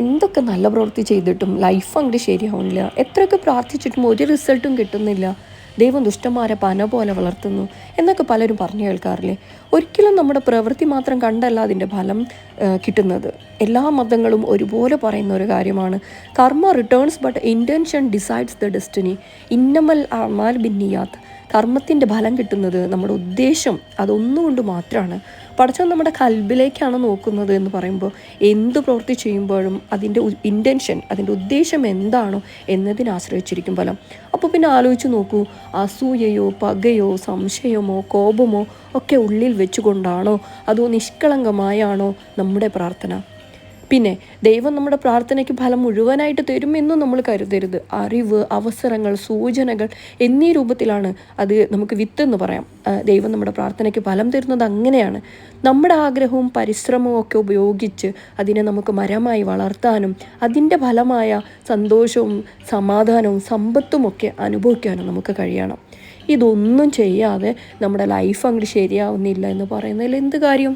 എന്തൊക്കെ നല്ല പ്രവൃത്തി ചെയ്തിട്ടും ലൈഫ് അങ്ങോട്ട് ശരിയാവുന്നില്ല എത്രയൊക്കെ പ്രാർത്ഥിച്ചിട്ടും ഒരു റിസൾട്ടും കിട്ടുന്നില്ല. ദൈവം ദുഷ്ടന്മാരെ പന പോലെ വളർത്തുന്നു എന്നൊക്കെ പലരും പറഞ്ഞു കേൾക്കാറില്ലേ? ഒരിക്കലും നമ്മുടെ പ്രവൃത്തി മാത്രം കണ്ടല്ല അതിന്റെ ഫലം കിട്ടുന്നത്. എല്ലാ മതങ്ങളും ഒരുപോലെ പറയുന്ന ഒരു കാര്യമാണ്. Karma returns but intention decides the destiny ഇന്നമൽ അമാൽ ബിന്നിയാത്ത്. കർമ്മത്തിന്റെ ഫലം കിട്ടുന്നത് നമ്മുടെ ഉദ്ദേശം അതൊന്നുകൊണ്ട് മാത്രമാണ് പഠിച്ചത് നമ്മുടെ കൽബിലേക്കാണ് നോക്കുന്നത് എന്ന് പറയുമ്പോൾ എന്ത് പ്രവൃത്തി ചെയ്യുമ്പോഴും അതിന്റെ ഇന്റൻഷൻ അതിന്റെ ഉദ്ദേശം എന്താണോ എന്നതിനെ ആശ്രയിച്ചിരിക്കും ഫലം. അപ്പോൾ പിന്നെ ആലോചിച്ച് നോക്കൂ അസൂയയോ പകയോ സംശയമോ കോപമോ ഒക്കെ ഉള്ളിൽ വെച്ചുകൊണ്ടാണോ? അതോ നിഷ്കളങ്കമായാണോ നമ്മുടെ പ്രാർത്ഥന? പിന്നെ ദൈവം നമ്മുടെ പ്രാർത്ഥനയ്ക്ക് ഫലം മുഴുവനായിട്ട് തരുമെന്നും നമ്മൾ കരുതരുത്. അറിവ് അവസരങ്ങൾ സൂചനകൾ എന്നീ രൂപത്തിലാണ് അത് നമുക്ക് വിത്ത് എന്ന് പറയാം ദൈവം നമ്മുടെ പ്രാർത്ഥനയ്ക്ക് ഫലം തരുന്നത് അങ്ങനെയാണ്. നമ്മുടെ ആഗ്രഹവും പരിശ്രമവും ഒക്കെ ഉപയോഗിച്ച് അതിനെ നമുക്ക് മരമായി വളർത്താനും അതിന്റെ ഫലമായ സന്തോഷവും സമാധാനവും സമ്പത്തും ഒക്കെ അനുഭവിക്കാനും നമുക്ക് കഴിയണം. ഇതൊന്നും ചെയ്യാതെ നമ്മുടെ ലൈഫ് അങ്ങോട്ട് ശരിയാവുന്നില്ല എന്ന് പറയുന്നതിൽ എന്ത് കാര്യം?